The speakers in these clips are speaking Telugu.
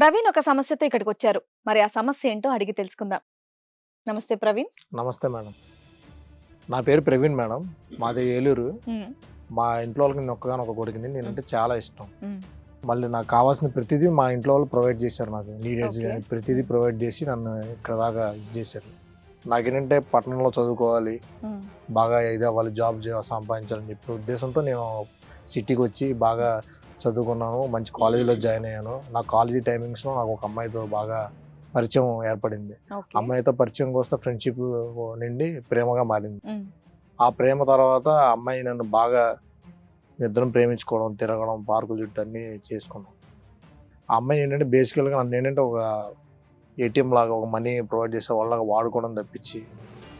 ప్రవీణ్ ఒక సమస్యతో ఇక్కడికి వచ్చారు మరి ఆ సమస్య ఏంటో అడిగి తెలుసుకుందాం. నమస్తే ప్రవీణ్. నమస్తే మేడం. నా పేరు ప్రవీణ్ మేడం. మాది ఏలూరు. మా ఇంట్లో వాళ్ళకి నేను ఒక్కగానో ఒక కొడుకుని నేనంటే చాలా ఇష్టం. మళ్ళీ నాకు కావాల్సిన ప్రతిదీ మా ఇంట్లో వాళ్ళు ప్రొవైడ్ చేశారు నాకు. నీడెడ్స్. కానీ ప్రతిదీ ప్రొవైడ్ చేసి నన్ను ఇక్కడ దాకా ఇది చేశారు నాకేంటంటే పట్టణంలో చదువుకోవాలి. బాగా ఇది అవ్వాలి జాబ్ సంపాదించాలని చెప్పి ఉద్దేశంతో నేను సిటీకి వచ్చి బాగా చదువుకున్నాను మంచి కాలేజీలో జాయిన్ అయ్యాను. నా కాలేజీ టైమింగ్స్లో నాకు ఒక అమ్మాయితో బాగా పరిచయం ఏర్పడింది. అమ్మాయితో పరిచయం వస్తే ఫ్రెండ్షిప్ నుండి ప్రేమగా మారింది. ఆ ప్రేమ తర్వాత అమ్మాయి నన్ను బాగా ఇద్దరం ప్రేమించుకోవడం తిరగడం పార్కులు చుట్టూ అన్నీ చేసుకున్నాం. ఆ అమ్మాయి ఏంటంటే బేసికల్గా నన్ను ఏంటంటే ఒక ఏటీఎం లాగా ఒక మనీ ప్రొవైడ్ చేసే వాళ్ళగా వాడుకోవడం తప్పించి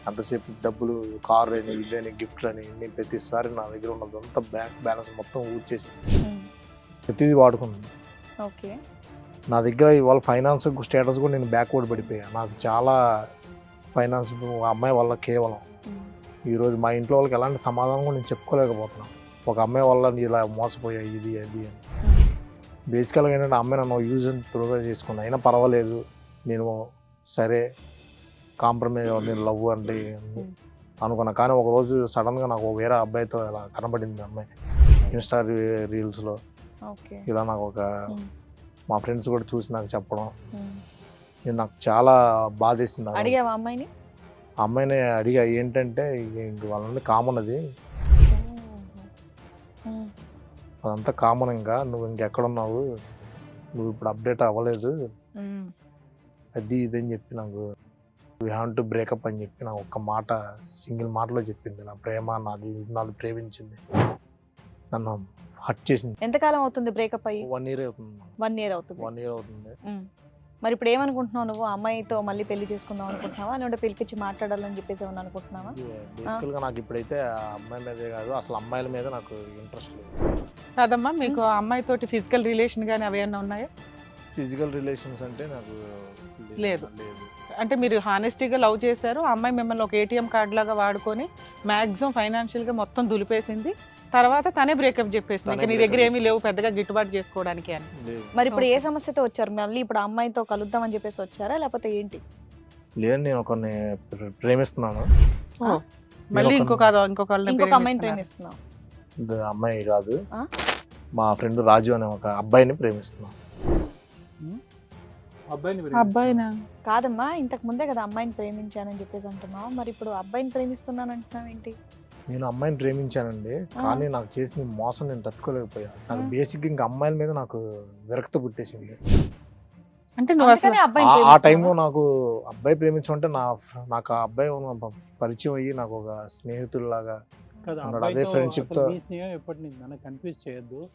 అంతసేపు డబ్బులు కార్ అని ఇదని గిఫ్ట్లు అని ప్రతిసారి నా దగ్గర ఉన్నదంతా బ్యాంక్ బ్యాలెన్స్ మొత్తం ఊడ్చేసి ఉమ్, ప్రతిదీ వాడుకున్నాను ఓకే. నా దగ్గర ఇవాళ ఫైనాన్స్ స్టేటస్ కూడా నేను బ్యాక్వర్డ్ పడిపోయా. నాకు చాలా ఫైనాన్స్ అమ్మాయి వల్ల కేవలం. ఈరోజు మా ఇంట్లో వాళ్ళకి ఎలాంటి సమాధానం కూడా నేను చెప్పుకోలేకపోతున్నాను ఒక అమ్మాయి వల్ల ఇలా మోసపోయా ఇది అది అని. బేసికల్గా ఏంటంటే అమ్మాయి నన్ను యూజ్ అండ్ త్రూగా చేసుకున్నా అయినా పర్వాలేదు. నేను సరే కాంప్రమైజ్ నేను లవ్ అంటే అనుకున్నా. కానీ ఒక రోజు సడన్గా నాకు వేరే అబ్బాయితో ఇలా కనబడింది అమ్మాయి. ఇన్స్టా రీల్స్లో ఇలా నాకు ఒక మా ఫ్రెండ్స్ కూడా చూసి నాకు చెప్పడం. నేను నాకు చాలా రోజు. అడిగావా అమ్మాయిని? అమ్మాయిని అడిగా ఏంటంటే ఇంక వాళ్ళని కామన్ అది? అదంతా కామన్ ఇంకా నువ్వు ఇంకెక్కడున్నావు నువ్వు ఇప్పుడు అప్డేట్ అవ్వలేదు. అది ఇది అని చెప్పి నాకు వీ హ్యావ్ టు బ్రేకప్ అని చెప్పి నాకు ఒక్క మాట సింగిల్ మాటలో చెప్పింది. నా ప్రేమ నాది నాది ప్రేమించింది. నన్ను హట్ చేసింది. ఎంతకాలం అవుతుంది బ్రేకప్ అయ్యి? వన్ ఇయర్ అవుతుంది. వన్ ఇయర్ అవుతుంది. వన్ ఇయర్ అవుతుంది. మరి ఇప్పుడు ఏమనుకుంటున్నావు నువ్వు? అమ్మాయితో మళ్ళీ పెళ్ళి చేసుకుందాం అనుకుంటున్నావా? లేదంటే పిలిపించి మాట్లాడాలని చెప్పేసి ఏమన్నా అనుకుంటున్నావా? బేసికల్గా నాకు ఇప్పుడైతే ఆ అమ్మాయి మీదే కాదు అసలు అమ్మాయిల మీద నాకు ఇంట్రెస్ట్ లేదు. కాదమ్మా మీకు ఆ అమ్మాయితోటి ఫిజికల్ రిలేషన్ కానీ అవి ఏమన్నా ఉన్నాయా? ఫిజికల్ రిలేషన్స్ అంటే నాకు లేదు. లేదు. అంటే మీరు హానెస్టీగా లవ్ చేశారు ఆ అమ్మాయి మిమ్మల్ని ఒక ఏటీఎం కార్డ్ లాగా వాడుకొని మ్యాక్సిమం ఫైనాన్షియల్గా మొత్తం దులిపేసింది. తర్వాత తనే బ్రేకప్ చెప్పేసింది. ఇంకా నీ దగ్గర ఏమీ లేవు పెద్దగా గిట్టుబాటు చేసుకోవడానికి అని. మరి ఇప్పుడు ఏ. సమస్యతో వచ్చారు? మళ్ళీ ఇప్పుడు ఆ అమ్మాయితో కలుద్దాం అని చెప్పేసి వచ్చారా? లేకపోతే ఏంటి? లేదు నేను ఒకరిని ప్ర- ప్రేమిస్తున్నాను? మళ్ళీ ఇంకొక ఇంకొక ఇంకొక అమ్మాయిని. ప్రేమిస్తున్నావు. ఇది అమ్మాయి కాదు. ఆ? మా ఫ్రెండ్ రాజు అనే ఒక అబ్బాయిని ప్రేమిస్తున్నాను. అబ్బాయినా కాదమ్మా ఇంతకు ముందే కదా అమ్మాయిని ప్రేమించానని చెప్పేసి అంటున్నావు. మరి ఇప్పుడు అబ్బాయిని ప్రేమిస్తున్నాను అంటున్నావు ఏంటి నేను అమ్మాయిని ప్రేమించానండి. కానీ నాకు చేసిన మోసం నేను తట్టుకోలేకపోయా నాకు. బేసిక్ ఇంకా అమ్మాయిల మీద నాకు విరక్తి పుట్టేసింది. అంటే నువ్వు అసలు ఆ-? టైంలో నాకు అబ్బాయి ప్రేమించమంటే నా నాకు ఆ అబ్బాయి పరిచయం అయ్యి నాకు ఒక స్నేహితుల్లాగా అదే స్నేహం ఎప్పటి నుంచి? నన్ను కన్ఫ్యూజ్ చేయొద్దు.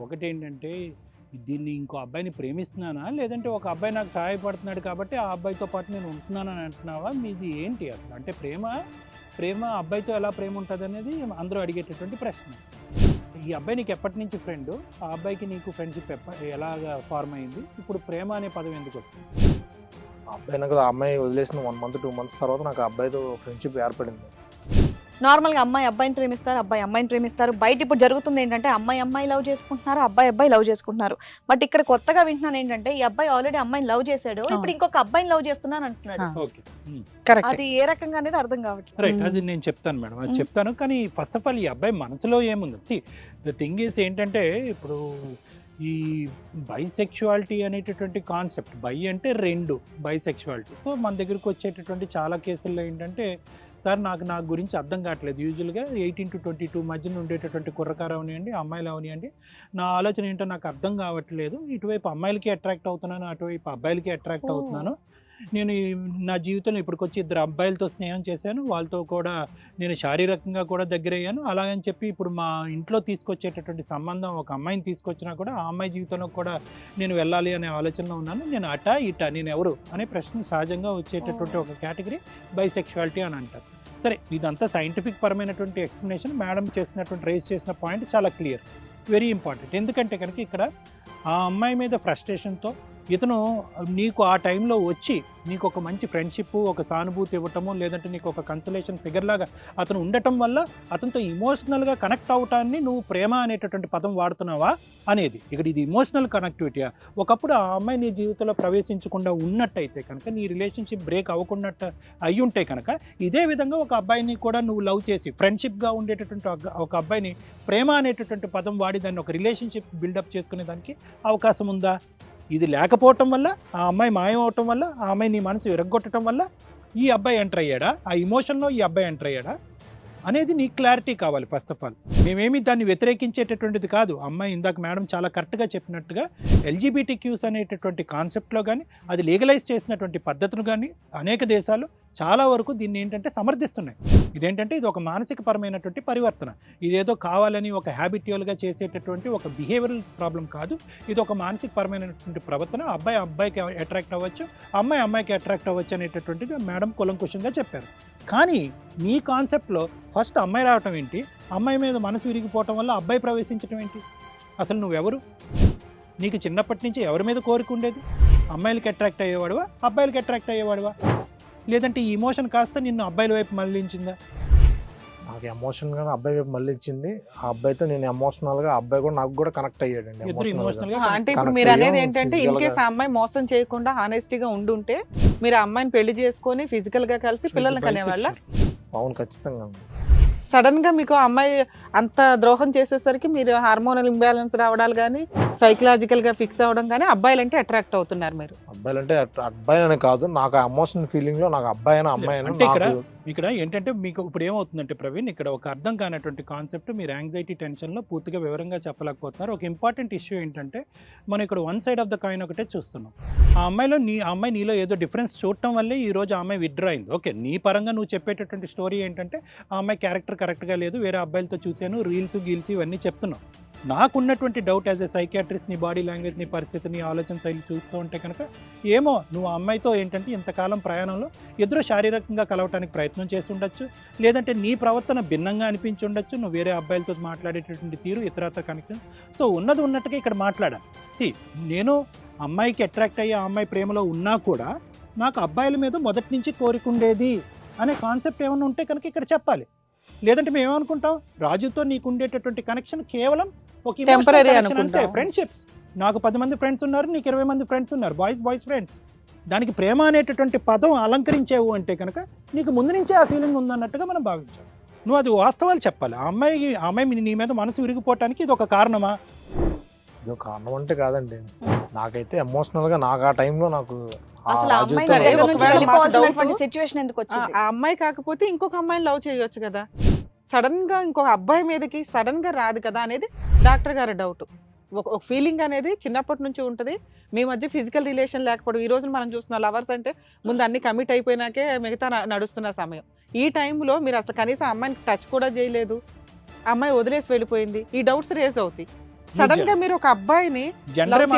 ఒకటి ఏంటంటే దీన్ని ఇంకో అబ్బాయిని ప్రేమిస్తున్నానా? లేదంటే ఒక అబ్బాయి నాకు సహాయపడుతున్నాడు కాబట్టి ఆ అబ్బాయితో పాటు నేను ఉంటున్నానని అంటున్నావా? మీది ఏంటి అసలు? అంటే ప్రేమ? ప్రేమ అబ్బాయితో ఎలా ప్రేమ ఉంటుంది అనేది అందరూ అడిగేటటువంటి ప్రశ్న. ఈ అబ్బాయి నీకు ఎప్పటి నుంచి ఫ్రెండ్ ఆ అబ్బాయికి నీకు ఫ్రెండ్షిప్ ఎలాగ ఎలాగా ఫార్మ్ అయింది? ఇప్పుడు ప్రేమ అనే పదం ఎందుకు వస్తుంది? ఆ అబ్బాయి నాకు ఆ అమ్మాయి వదిలేసిన వన్ మంత్ టూ మంత్స్ తర్వాత నాకు ఆ అబ్బాయితో ఫ్రెండ్షిప్ ఏర్పడింది. నార్మల్గా అమ్మాయి అబ్బాయిని ప్రేమిస్తారు అబ్బాయి అమ్మాయిని ప్రేమిస్తారు. బయట ఇప్పుడు జరుగుతుంది ఏంటంటే అమ్మాయి అమ్మాయి లవ్ చేసుకుంటున్నారు అబ్బాయి అబ్బాయి లవ్ చేసుకుంటున్నారు. బట్ ఇక్కడ కొత్తగా వింటున్నాను ఏంటంటే ఈ అబ్బాయి ఆల్రెడీ అమ్మాయిని లవ్ చేశాడు ఇప్పుడు ఇంకొక అబ్బాయిని లవ్ చేస్తున్నాను అంటున్నాడు. ఆ. ఓకే. కరెక్ట్ అది ఏ రకంగా అనేది అర్థం కావట్లేదు. రైట్. అది నేను చెప్తాను మేడం. అది. చెప్తాను. కానీ ఫస్ట్ ఆఫ్ ఆల్ ఈ అబ్బాయి మనసులో ఏముంది? సి ద థింగ్ ఈస్ ఏంటంటే ఇప్పుడు ఈ బైసెక్షువాలిటీ అనేటటువంటి కాన్సెప్ట్ బై అంటే రెండు బైసెక్షువాలిటీ సో మన దగ్గరికి వచ్చేటటువంటి చాలా కేసుల్లో ఏంటంటే సార్ నాకు నా గురించి అర్థం కావట్లేదు. యూజువల్గా ఎయిటీన్ టు ట్వంటీ టూ మధ్యన ఉండేటటువంటి కుర్రకారు అవనివ్వండి అమ్మాయిలు అవనివ్వండి నా ఆలోచన ఏంటో నాకు అర్థం కావట్లేదు. ఇటువైపు అమ్మాయిలకి అట్రాక్ట్ అవుతున్నాను అటువైపు అబ్బాయిలకి అట్రాక్ట్. అవుతున్నాను. నేను నా జీవితంలో ఇప్పటికొచ్చి ఇద్దరు అబ్బాయిలతో స్నేహం చేశాను. వాళ్ళతో కూడా నేను శారీరకంగా కూడా దగ్గర అయ్యాను అలాగని చెప్పి ఇప్పుడు మా ఇంట్లో తీసుకొచ్చేటటువంటి సంబంధం ఒక అమ్మాయిని తీసుకొచ్చినా కూడా ఆ అమ్మాయి జీవితంలో కూడా నేను వెళ్ళాలి అనే ఆలోచనలో ఉన్నాను. నేను అటా ఇటా నేను ఎవరు అనే ప్రశ్న సహజంగా వచ్చేటటువంటి ఒక కేటగిరీ బైసెక్షువాలిటీ అని అంటారు. సరే ఇదంతా సైంటిఫిక్ పరమైనటువంటి ఎక్స్ప్లెనేషన్ మేడం చేసినటువంటి రేస్ చేసిన పాయింట్ చాలా క్లియర్ వెరీ ఇంపార్టెంట్ ఎందుకంటే కనుక ఇక్కడ ఆ అమ్మాయి మీద ఫ్రస్ట్రేషన్తో ఇతను నీకు ఆ టైంలో వచ్చి నీకు ఒక మంచి ఫ్రెండ్షిప్ ఒక సానుభూతి ఇవ్వటము లేదంటే నీకు ఒక కన్సలేషన్ ఫిగర్ లాగా అతను ఉండటం వల్ల అతనితో ఇమోషనల్గా కనెక్ట్ అవటాన్ని నువ్వు ప్రేమ అనేటటువంటి పదం వాడుతున్నావా అనేది. ఇక్కడ ఇది ఇమోషనల్ కనెక్టివిటీ ఒకప్పుడు ఆ అమ్మాయి నీ జీవితంలో ప్రవేశించకుండా ఉన్నట్టయితే కనుక నీ రిలేషన్షిప్ బ్రేక్ అవ్వకున్నట్టు అయి ఉంటే కనుక ఇదే విధంగా ఒక అబ్బాయిని కూడా నువ్వు లవ్ చేసి ఫ్రెండ్షిప్గా ఉండేటటువంటి ఒక- ఒక అబ్బాయిని ప్రేమ అనేటటువంటి పదం వాడి దాన్ని ఒక రిలేషన్షిప్ బిల్డప్ చేసుకునే దానికి అవకాశం ఉందా? ఇది లేకపోవటం వల్ల ఆ అమ్మాయి మాయం అవటం వల్ల ఆ అమ్మాయి నీ మనసు విరగొట్టడం వల్ల ఈ అబ్బాయి ఎంటర్ అయ్యాడా? ఆ ఇమోషన్లో ఈ అబ్బాయి ఎంటర్ అయ్యాడా? అనేది నీకు క్లారిటీ కావాలి ఫస్ట్ ఆఫ్ ఆల్ మేమేమి దాన్ని వ్యతిరేకించేటటువంటిది కాదు. అమ్మాయి ఇందాక మేడం చాలా కరెక్ట్గా చెప్పినట్టుగా ఎల్జీబీటీ క్యూస్ అనేటటువంటి కాన్సెప్ట్లో కానీ అది లీగలైజ్ చేసినటువంటి పద్ధతులు కానీ అనేక దేశాలు చాలా వరకు దీన్ని ఏంటంటే సమర్థిస్తున్నాయి. ఇదేంటంటే ఇది ఒక మానసిక పరమైనటువంటి పరివర్తన. ఇదేదో కావాలని ఒక హ్యాబిట్యువల్గా చేసేటటువంటి ఒక బిహేవియరల్ ప్రాబ్లం కాదు. ఇది ఒక మానసిక పరమైనటువంటి ప్రవర్తన. అబ్బాయి అబ్బాయికి అట్రాక్ట్ అవ్వచ్చు అమ్మాయి అమ్మాయికి అట్రాక్ట్ అవ్వచ్చు అనేటటువంటిది మేడం కులంకుశంగా చెప్పారు. కానీ మీ కాన్సెప్ట్లో ఫస్ట్ అమ్మాయి రావటం ఏంటి? అమ్మాయి మీద మనసు విరిగిపోవటం వల్ల అబ్బాయి ప్రవేశించడం ఏంటి? అసలు నువ్వెవరు? నీకు చిన్నప్పటి నుంచి ఎవరి మీద కోరిక ఉండేది? అమ్మాయిలకి అట్రాక్ట్ అయ్యేవాడువా? అబ్బాయిలకి అట్రాక్ట్ అయ్యేవాడువా? లేదంటే ఈ ఇమోషన్ కాస్త నిన్ను అబ్బాయిల వైపు మళ్ళించిందా? నాకు ఎమోషన్గా అబ్బాయి వైపు మళ్ళీ ఇచ్చింది ఆ అబ్బాయితో నేను ఎమోషనల్గా ఆ అబ్బాయి కూడా నాకు కూడా కనెక్ట్ అయ్యాడండి అంటే ఇప్పుడు మీరు అనేది ఏంటంటే ఇన్ కేస్. ఆ అమ్మాయి మోసం చేయకుండా హానెస్టీగా ఉండుంటే మీరు ఆ అమ్మాయిని పెళ్ళి చేసుకొని ఫిజికల్గా కలిసి పిల్లల్ని కనేవాళ్ళ? అవును ఖచ్చితంగా సడన్గా మీకు ఆ అమ్మాయి అంత ద్రోహం చేసేసరికి మీరు హార్మోనల్ ఇంబ్యాలెన్స్ రావడాలు కానీ సైకలాజికల్గా ఫిక్స్ అవ్వడం కానీ అబ్బాయిలంటే అట్రాక్ట్ అవుతున్నారు మీరు. అబ్బాయిలు అంటే అబ్బాయి అని కాదు నాకు ఆ ఎమోషన్ ఫీలింగ్లో నాకు అబ్బాయి అయినా అమ్మాయి అయినా అంటే ఇక్కడ ఏంటంటే మీకు ఇప్పుడు ఏమవుతుందంటే ప్రవీణ్ ఇక్కడ ఒక అర్థం కానటువంటి కాన్సెప్ట్ మీరు యాంగ్జైటీ టెన్షన్లో పూర్తిగా వివరంగా చెప్పలేకపోతున్నారు. ఒక ఇంపార్టెంట్ ఇష్యూ ఏంటంటే మనం ఇక్కడ one side of the coin ఒకటే చూస్తున్నాం. ఆ అమ్మాయిలో నీ అమ్మాయి నీలో ఏదో డిఫరెన్స్ చూడటం వల్లే ఈ రోజు ఆ అమ్మాయి విత్డ్రా అయింది. ఓకే నీ పరంగా నువ్వు చెప్పేటటువంటి స్టోరీ ఏంటంటే ఆ అమ్మాయి క్యారెక్టర్ కరెక్ట్గా లేదు వేరే అబ్బాయిలతో చూశాను రీల్స్ గీల్స్ ఇవన్నీ చెప్తున్నావు నాకున్నటువంటి డౌట్ యాజ్ ఎ సైకాట్రిస్ట్ నీ బాడీ లాంగ్వేజ్ నీ పరిస్థితి నీ ఆలోచన శైలి చూస్తూ ఉంటే కనుక ఏమో నువ్వు ఆ అమ్మాయితో ఏంటంటే ఇంతకాలం ప్రయాణంలో ఎదురు శారీరకంగా కలవటానికి ప్రయత్నం చేసి ఉండొచ్చు. లేదంటే నీ ప్రవర్తన భిన్నంగా అనిపించి ఉండొచ్చు. నువ్వు వేరే అబ్బాయిలతో మాట్లాడేటటువంటి తీరు ఇతరత కనెక్షన్. సో ఉన్నది ఉన్నట్టుగా ఇక్కడ మాట్లాడాలి. సి నేను అమ్మాయికి అట్రాక్ట్ అయ్యే అమ్మాయి ప్రేమలో ఉన్నా కూడా నాకు అబ్బాయిల మీద మొదటి నుంచి కోరిక ఉండేది అనే కాన్సెప్ట్ ఏమైనా ఉంటే కనుక ఇక్కడ చెప్పాలి. లేదంటే మేము ఏమనుకుంటాం? రాజుతో నీకు ఉండేటటువంటి కనెక్షన్ కేవలం ఒక అనుకుంటాం. ఫ్రెండ్షిప్స్ నాకు పది మంది ఫ్రెండ్స్ ఉన్నారు నీకు ఇరవై మంది ఫ్రెండ్స్ ఉన్నారు. బాయ్స్ బాయ్స్ ఫ్రెండ్స్ దానికి ప్రేమ అనేటటువంటి పదం అలంకరించేవు అంటే కనుక నీకు ముందు నుంచే ఆ ఫీలింగ్ ఉందన్నట్టుగా మనం భావించాం నువ్వు అది వాస్తవాలు చెప్పాలి. ఆ అమ్మాయి ఆ అమ్మాయి నీ మీద మనసు విరిగిపోవటానికి ఇది ఒక కారణమా? ఇది ఒక కారణం అంటే కాదండి. నాకైతే ఎమోషనల్గా నాకు ఆ టైంలో నాకు ఆ అమ్మాయి కాకపోతే ఇంకొక అమ్మాయిని లవ్ చేయొచ్చు కదా. సడన్గా ఇంకొక అబ్బాయి మీదకి సడన్గా రాదు కదా అనేది డాక్టర్ గారి డౌట్ ఒక ఒక ఫీలింగ్ అనేది చిన్నప్పటి నుంచి ఉంటుంది. మీ మధ్య ఫిజికల్ రిలేషన్ లేకపోవడం ఈ రోజు మనం చూస్తున్న లవర్స్ అంటే ముందు అన్ని కమిట్ అయిపోయినాకే మిగతా నడుస్తున్న సమయం. ఈ టైంలో మీరు అసలు కనీసం అమ్మాయిని టచ్ కూడా చేయలేదు. అమ్మాయి వదిలేసి వెళ్ళిపోయింది. ఈ డౌట్స్ రేజ్ అవుతాయి. సడన్గా మీరు ఒక అబ్బాయిని జెండర్.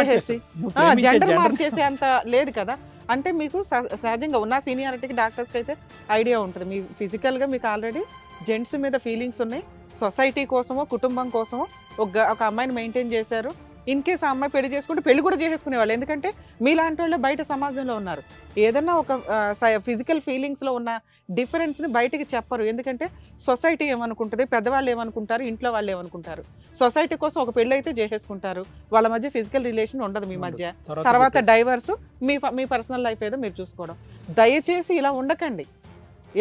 మార్చేసి అంత లేదు కదా. అంటే మీకు సహ- సహజంగా ఉన్న సీనియారిటీకి డాక్టర్స్కి అయితే ఐడియా ఉంటుంది. మీ ఫిజికల్గా మీకు ఆల్రెడీ జెంట్స్ మీద ఫీలింగ్స్ ఉన్నాయి. సొసైటీ కోసమో కుటుంబం కోసమో ఒక ఒక అమ్మాయిని మెయింటైన్ చేశారు. ఇన్ కేస్ ఆ అమ్మాయి పెళ్ళి చేసుకుంటే పెళ్ళి కూడా చేసేసుకునేవాళ్ళు. ఎందుకంటే మీలాంటి వాళ్ళు బయట సమాజంలో ఉన్నారు. ఏదన్నా ఒక ఫిజికల్ ఫీలింగ్స్లో ఉన్న డిఫరెన్స్ని బయటికి చెప్పరు. ఎందుకంటే సొసైటీ ఏమనుకుంటుంది? పెద్దవాళ్ళు ఏమనుకుంటారు? ఇంట్లో వాళ్ళు ఏమనుకుంటారు? సొసైటీ కోసం ఒక పెళ్ళి అయితే చేసేసుకుంటారు. వాళ్ళ మధ్య ఫిజికల్ రిలేషన్ ఉండదు మీ మధ్య. తర్వాత డైవర్స్ మీ మీ పర్సనల్ లైఫ్ ఏదో మీరు చూసుకోవడం. దయచేసి ఇలా ఉండకండి.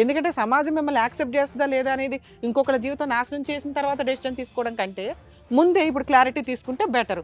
ఎందుకంటే సమాజం మిమ్మల్ని యాక్సెప్ట్ చేస్తుందా లేదా అనేది ఇంకొకరి జీవితం నాశనం చేసిన తర్వాత డెసిషన్ తీసుకోవడం కంటే ముందే ఇప్పుడు క్లారిటీ తీసుకుంటే బెటర్